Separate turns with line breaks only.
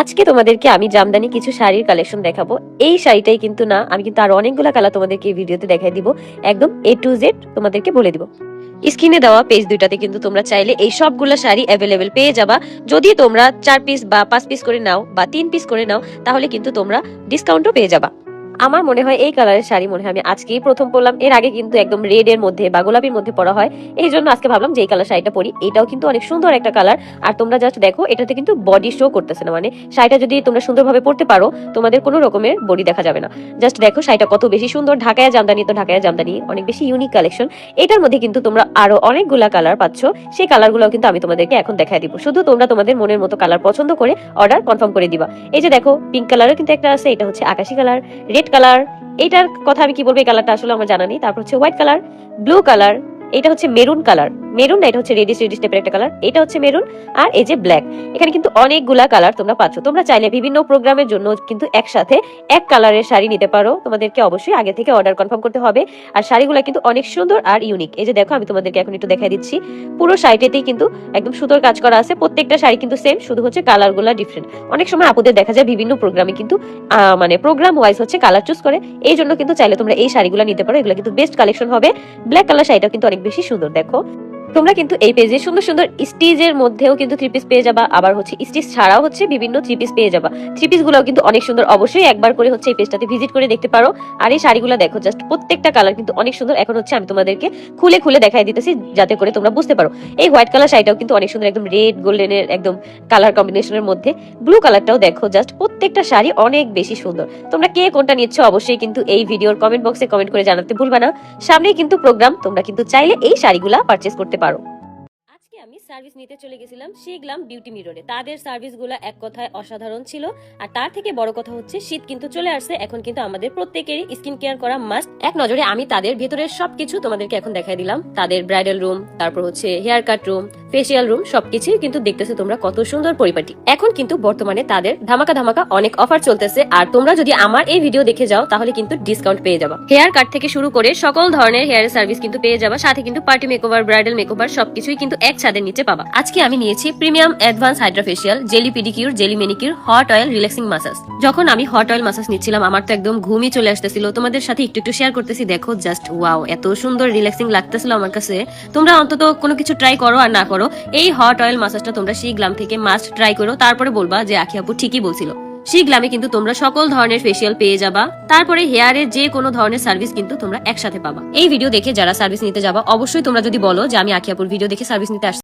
আজকে তোমাদেরকে আমি জামদানি কিছু শাড়ির কালেকশন দেখাবো। এই শাড়িটাই কিন্তু না, আমি কিন্তু আর অনেকগুলো কালার তোমাদেরকে এই ভিডিওতে দেখাই দিব। একদম এ টু জেড তোমাদেরকে বলে দিব। স্ক্রিনে দেওয়া পেজ দুইটাতে কিন্তু তোমরা চাইলে এই সবগুলো শাড়ি অ্যাভেলেবেল পেয়ে যাবা। যদি তোমরা চার পিস বা পাঁচ পিস করে নাও বা তিন পিস করে নাও, তাহলে কিন্তু তোমরা ডিসকাউন্টও পেয়ে যাবা। আমার মনে হয় এই কালারের শাড়ি মনে হয় আমি আজকেই প্রথম পরলাম। এর আগে কিন্তু একদম রেড এর মধ্যে বা গোলাপির মধ্যে পরা হয়। এই জন্য আজকে ভাবলাম যে এই কালার শাড়িটা পরি। এটাও কিন্তু অনেক সুন্দর একটা কালার আর তোমরা জাস্ট দেখো, এটাতে কিন্তু বডি শো করতেছে না। মানে শাড়িটা যদি তোমরা সুন্দরভাবে পরতে পারো, তোমাদের কোনো রকমের বডি দেখা যাবে না। জাস্ট দেখো, শাড়িটা কত বেশি সুন্দর। ঢাকায় জামদানি তো ঢাকায় জামদানি, অনেক বেশি ইউনিক কালেকশন এটার মধ্যে কিন্তু তোমরা আরও অনেকগুলা কালার পাচ্ছ। সেই কালারগুলো কিন্তু আমি তোমাদেরকে এখন দেখাই দিব। শুধু তোমরা তোমাদের মনের মতো কালার পছন্দ করে অর্ডার কনফার্ম করে দিবা। এই যে দেখো পিঙ্ক কালারও কিন্তু একটা আছে, এটা হচ্ছে আকাশি কালার রেড কালার এইটার কথা আমি কি বলব? এই কালারটা আসলে আমার জানা নেই। তারপর হচ্ছে হোয়াইট কালার ব্লু কালার এটা হচ্ছে মেরুন কালার মেরুন এটা হচ্ছে রেডিশ রেডিশ টাইপের একটা কালার এটা হচ্ছে মেরুন, আর এই যে ব্ল্যাক এখানে কিন্তু অনেকগুলা কালার তোমরা পাচ্ছ। তোমরা চাইলে বিভিন্ন প্রোগ্রামের জন্য কিন্তু একসাথে এক কালারের শাড়ি নিতে পারো। তোমাদেরকে অবশ্যই আগে থেকে অর্ডার কনফার্ম করতে হবে। আর শাড়িগুলো কিন্তু অনেক সুন্দর আর ইউনিক এই যে দেখো, আমি তোমাদেরকে এখন একটু দেখাই দিচ্ছি। পুরো শাড়িটাতেই কিন্তু একদম সুন্দর কাজ করা আছে। প্রত্যেকটা শাড়ি কিন্তু সেম শুধু হচ্ছে কালারগুলো ডিফারেন্ট অনেক সময় আপুদের দেখা যায় বিভিন্ন প্রোগ্রামে কিন্তু মানে প্রোগ্রাম ওয়াইজ হচ্ছে কালার চুজ করে। এই জন্য কিন্তু চাইলে তোমরা এই শাড়িগুলো নিতে পারো। এগুলো কিন্তু বেস্ট কালেকশন হবে। ব্ল্যাক কালার শাড়িটা কিন্তু অনেক বেশি সুন্দর, দেখো। তোমরা কিন্তু এই পেজে সুন্দর সুন্দর স্টিজের মধ্যেও কিন্তু থ্রি পিস পেয়ে যাবা। আবার হচ্ছে স্টিচ ছাড়াও হচ্ছে বিভিন্ন থ্রি পিস পেয়ে যাবা। থ্রি পিসগুলো কিন্তু অনেক সুন্দর। অবশ্যই একবার করে হচ্ছে এই পেজটাতে ভিজিট করে দেখতে পারো। আর এই শাড়িগুলো দেখো জাস্ট প্রত্যেকটা কালার কিন্তু অনেক সুন্দর। এখন হচ্ছে আমি তোমাদেরকে খুলে খুলে দেখাই দিতেছি, যাতে করে তোমরা বুঝতে পারো। এই হোয়াইট কালার শাড়িটাও কিন্তু অনেক সুন্দর একদম রেড গোল্ডেনের একদম কালার কম্বিনেশনের মধ্যে। ব্লু কালারটাও দেখো জাস্ট প্রত্যেকটা শাড়ি অনেক বেশি সুন্দর। তোমরা কে কোনটা নিচ্ছ অবশ্যই কিন্তু এই ভিডিওর কমেন্ট বক্সে কমেন্ট করে জানাতে ভুলবে না। সামনেই কিন্তু প্রোগ্রাম তোমরা কিন্তু চাইলে এই শাড়িগুলা পারচেস করতে পারো আজকে আমি সার্ভিস নিতে চলে গেছিলাম শিগলাম বিউটি মিররে তাদের সার্ভিসগুলো এক কথায় অসাধারণ ছিল। আর তার থেকে বড় কথা হচ্ছে, শীত কিন্তু চলে আসছে, এখন কিন্তু আমাদের প্রত্যেকেরই স্কিন কেয়ার করা মাস্ট এক নজরে আমি তাদের ভেতরের সবকিছু তোমাদেরকে এখন দেখাই দিলাম। তাদের ব্রাইডাল রুম তারপর হচ্ছে hair cut room facial room সবকিছুই কিন্তু দেখতেছে তোমরা কত সুন্দর পরিপাটি। এখন কিন্তু বর্তমানে তাদের ধামাকা ধামাকা অনেক অফার চলতেছে। আর তোমরা যদি আমার এই ভিডিও দেখে যাও, তাহলে কিন্তু ডিসকাউন্ট পেয়ে যাবা। হেয়ার কাট থেকে শুরু করে সকল ধরনের হেয়ার সার্ভিস কিন্তু পেয়ে যাবা। সাথে কিন্তু পার্টি মেকওভার ব্রাইডাল মেকওভার সবকিছুই কিন্তু এক ছাদের নিচে। পাবা। আজকে আমি নিয়েছি premium advance hydra facial jelly pedicure, jelly manicure, hot oil relaxing massage. যখন আমি হট অয়েল মাসাজ নিচ্ছিলাম, আমার তো একদম ঘুমই চলে আসতেছিল। তোমাদের সাথে একটু একটু শেয়ার করতেছি, দেখো জাস্ট ওয়াও এত সুন্দর রিল্যাক্সিং লাগতেছিল আমার কাছে। তোমরা অন্তত কোনো কিছু ট্রাই করো আর না করো, এই হট অয়েল মাসাজটা তোমরা শিগলাম থেকে মাস্ট ট্রাই করো। তারপরে বলবা যে আখি আপু ঠিকই বলছিল। সেই শিগলামে কিন্তু তোমরা সকল ধরনের ফেসিয়াল পেয়ে যাবা। তারপরে হেয়ারের যে কোনো ধরনের সার্ভিস কিন্তু তোমরা একসাথে পাবা। এই ভিডিও দেখে যারা সার্ভিস নিতে যাবা, অবশ্যই তোমরা যদি বলো যে আমি আখিয়াপুর ভিডিও দেখে সার্ভিস নিতে আসছি।